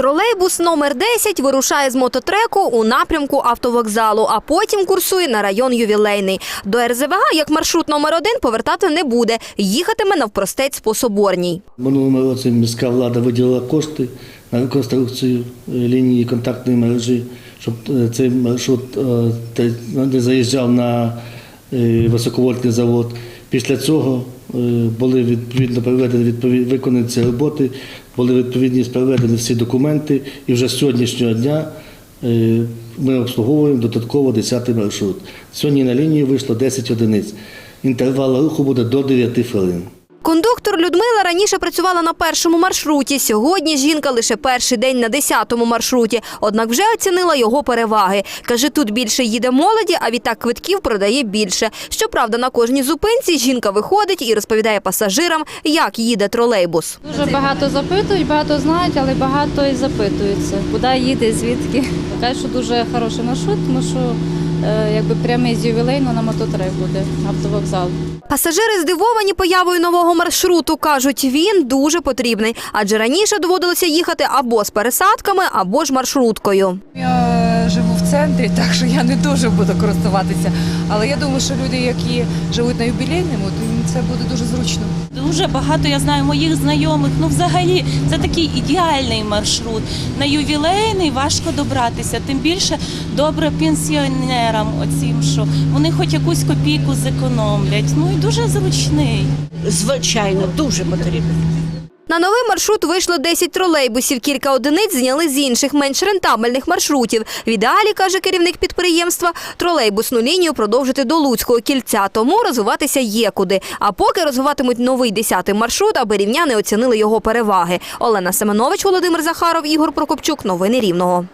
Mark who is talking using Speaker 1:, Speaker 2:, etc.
Speaker 1: Тролейбус номер 10 вирушає з мототреку у напрямку автовокзалу, а потім курсує на район ювілейний. До РЗВГ, як маршрут номер 1 повертати не буде. Їхатиме навпростець по Соборній.
Speaker 2: Минулому році міська влада виділила кошти на реконструкцію е, лінії контактної мережі, щоб е, цей маршрут не заїжджав на високовольтний завод. Після цього е, були відповідно проведені відповідні виконані ці роботи, були відповідні проведені всі документи, і вже з сьогоднішнього дня е, ми обслуговуємо додатково 10 маршрут. Сьогодні на лінії вийшло 10 одиниць. Інтервал руху буде до 9 хвилин.
Speaker 1: Кондуктор Людмила раніше працювала на першому маршруті. Сьогодні жінка лише перший день на десятому маршруті. Однак вже оцінила його переваги. Каже, тут більше їде молоді, а відтак квитків продає більше. Щоправда, на кожній зупинці жінка виходить і розповідає пасажирам, як їде тролейбус.
Speaker 3: Дуже багато запитують, багато знають, але багато і запитуються. Куди їде, звідки. Кажуть, що дуже хороший маршрут, тому що е, якби прямий з ювілейну на мототрек буде автовокзал.
Speaker 1: Пасажири здивовані появою нового маршруту. Кажуть, він дуже потрібний, адже раніше доводилося їхати або з пересадками, або ж маршруткою.
Speaker 4: Центрі, так що я не дуже буду користуватися. Але я думаю, що люди, які живуть на юбілейному, то їм це буде дуже зручно.
Speaker 5: Дуже багато я знаю моїх знайомих. Ну, взагалі, це такий ідеальний маршрут. На ювілейний важко добратися. Тим більше добре пенсіонерам, оцім, що вони хоч якусь копійку зекономлять. Ну і дуже зручний.
Speaker 6: Звичайно, дуже потрібно.
Speaker 1: На новий маршрут вийшло 10 тролейбусів. Кілька одиниць зняли з інших менш рентабельних маршрутів. В ідеалі, каже керівник підприємства, тролейбусну лінію продовжити до Луцького кільця, тому розвиватися є куди. А поки розвиватимуть новий 10-й маршрут, аби рівняни оцінили його переваги. Олена Семенович, Володимир Захаров, Ігор Прокопчук. Новини Рівного.